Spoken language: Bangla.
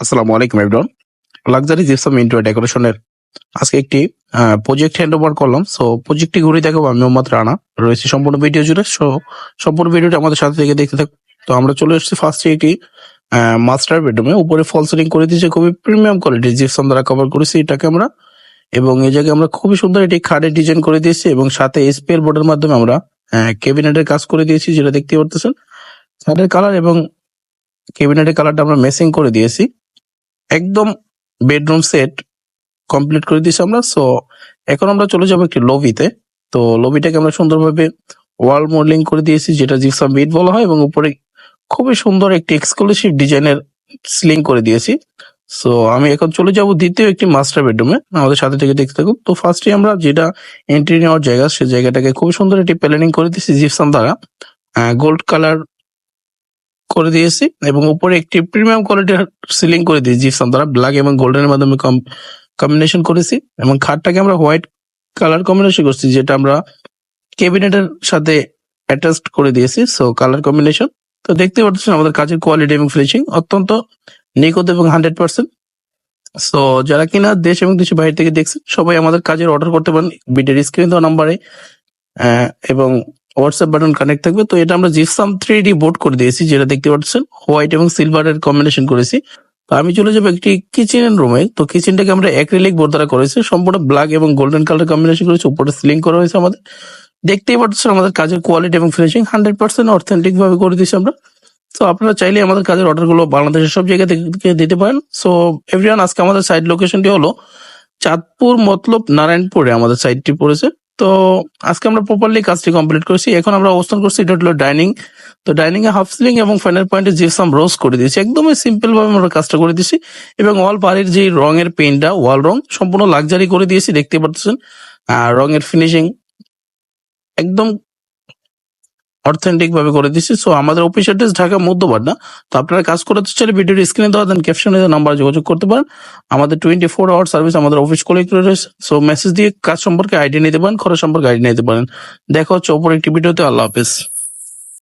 আসসালামু আলাইকুম এভরিওয়ান লাক্সারি জিপসাম ইন্টেরিয়র ডেকোরেশনের আজকে একটি প্রজেক্ট হ্যান্ড ওভার করলাম। সো প্রজেক্টটি ঘুরে দেখাবো। আমি মোহাম্মদ রানা রয়েছে সম্পূর্ণ ভিডিও জুড়ে। সো সম্পূর্ণ ভিডিওটা আমাদের সাথে থেকে দেখতে থাক তো আমরা চলে এসেছি ফার্স্টে একটি মাস্টার বেডরুমে উপরে ফল সিলিং করে দিয়েছে। খুবই প্রিমিয়াম কোয়ালিটির জিপসাম দ্বারা কভার করেছি এটাকে আমরা। এবং এই জায়গায় আমরা খুবই সুন্দর একটি খাটের ডিজাইন করে দিয়েছি এবং সাথে এসপিএল বোর্ডের মাধ্যমে আমরা ক্যাবিনেটের কাজ করে দিয়েছি, যেটা দেখতে পারতেছেন। খাটের কালার এবং ক্যাবিনেটের কালারটা আমরা মেসিং করে দিয়েছি। একদম বেডরুম সেট কমপ্লিট করে দিয়েছি আমরা। সো এখন আমরা চলে যাব একটি লবিতে তো লবিটাকে আমরা সুন্দরভাবে ওয়াল মডেলিং করে দিয়েছি, যেটা জিপসাম বিট বলা হয়, এবং উপরে খুবই সুন্দর একটি এক্সক্লুসিভ ডিজাইনের সিলিং করে দিয়েছি। সো আমি এখন চলে যাব দ্বিতীয় একটি মাস্টার বেডরুমে আমাদের সাথে থেকে দেখতে থাকুন। তো ফার্স্টে আমরা যেটা এন্ট্রি নেওয়ার জায়গা সেই জায়গাটাকে খুব সুন্দর একটি প্ল্যানিং করে দিয়েছি জিপসাম দ্বারা। গোল্ড কালার করে দিয়েছি এবং উপরে একটি প্রিমিয়াম কোয়ালিটির সিলিং করে দিয়েছি জিপসাম দ্বারা ব্ল্যাক এবং গোল্ডেনের মাধ্যমে কম্বিনেশন করেছি এবং খাটটাকে আমরা হোয়াইট কালার কম্বিনেশন করছি, যেটা আমরা ক্যাবিনেটের সাথে অ্যাটাচড করে দিয়েছি সো কালার কম্বিনেশন তো দেখতে পাচ্ছেন আমাদের কাজের কোয়ালিটি এবং ফিনিশিং অত্যন্ত নিখুঁত এবং হান্ড্রেড পার্সেন্ট সো যারা কিনা দেশ এবং দেশের বাইরে থেকে দেখছেন, সবাই আমাদের কাজের অর্ডার করতে পারেন ভিডিওর স্ক্রিন দেওয়া নাম্বারে এবং হোয়াটসঅ্যাপ বাটন কানেক্ট থাকবে। তো এটা আমরা জিপসাম থ্রি ডি বোর্ড করে দিয়েছি, যেটা দেখতে পাচ্ছেন। হোয়াইট এবং সিলভারের কম্বিনেশন করেছি। তো আমি চলে যাব একটি কিচেন রুমে তো কিচেনটাকে আমরা অ্যাক্রিলিক বোর্ড দ্বারা করেছি। সম্পূর্ণ ব্ল্যাক এবং গোল্ডেন কালার কম্বিনেশন করেছি। উপরে সিলিং করা হয়েছে আমাদের। দেখতেই পাচ্ছেন আমাদের কাজের কোয়ালিটি এবং ফিনিশিং হান্ড্রেড পার্সেন্ট অথেন্টিক ভাবে করে দিয়েছি আমরা। তো আপনারা চাইলে আমাদের কাজের অর্ডারগুলো বাংলাদেশের সব জায়গা থেকে দিতে পারেন। সো এভরিওয়ান আজকে আমাদের সাইট লোকেশনটি হলো চাঁদপুর মতলব নারায়ণপুরে। আমাদের সাইটটি পড়েছে। তো আজকে আমরা প্রপারলি কাজটি কমপ্লিট করেছি। এখন আমরা অবস্থান করছি, এটা হলো ডাইনিং তো ডাইনিং এ হাফ সিলিং এবং ফাইনাল পয়েন্টে জিপসাম রোজ করে দিয়েছি। একদমই সিম্পল ভাবে আমরা কাজটা করে দিয়েছি এবং ওয়াল বাড়ির যে রঙের পেইন্টটা ওয়াল রং, সম্পূর্ণ লাক্সারি করে দিয়েছি, দেখতে পাচ্ছেন। রঙের ফিনিশিং একদম অথেন্টিক ভাবে করে দিচ্ছি সো আমাদের অফিস অ্যাড্রেস ঢাকা মধ্যবার না তো আপনারা কাজ করতে চাইলে ভিডিওর স্ক্রিনে দেওয়া দেন ক্যাপশনে নাম্বার যোগাযোগ করতে পারেন। আমাদের টোয়েন্টি ফোর আওয়ার সার্ভিস আমাদের অফিস কলিগ রয়েছে। সো মেসেজ দিয়ে কাজ সম্পর্কে আইডিয়া নিতে পারেন, খরচ সম্পর্কে আইডিয়া নিতে পারেন। দেখা হচ্ছে অপর একটি ভিডিওতে। আল্লাহ হাফেজ।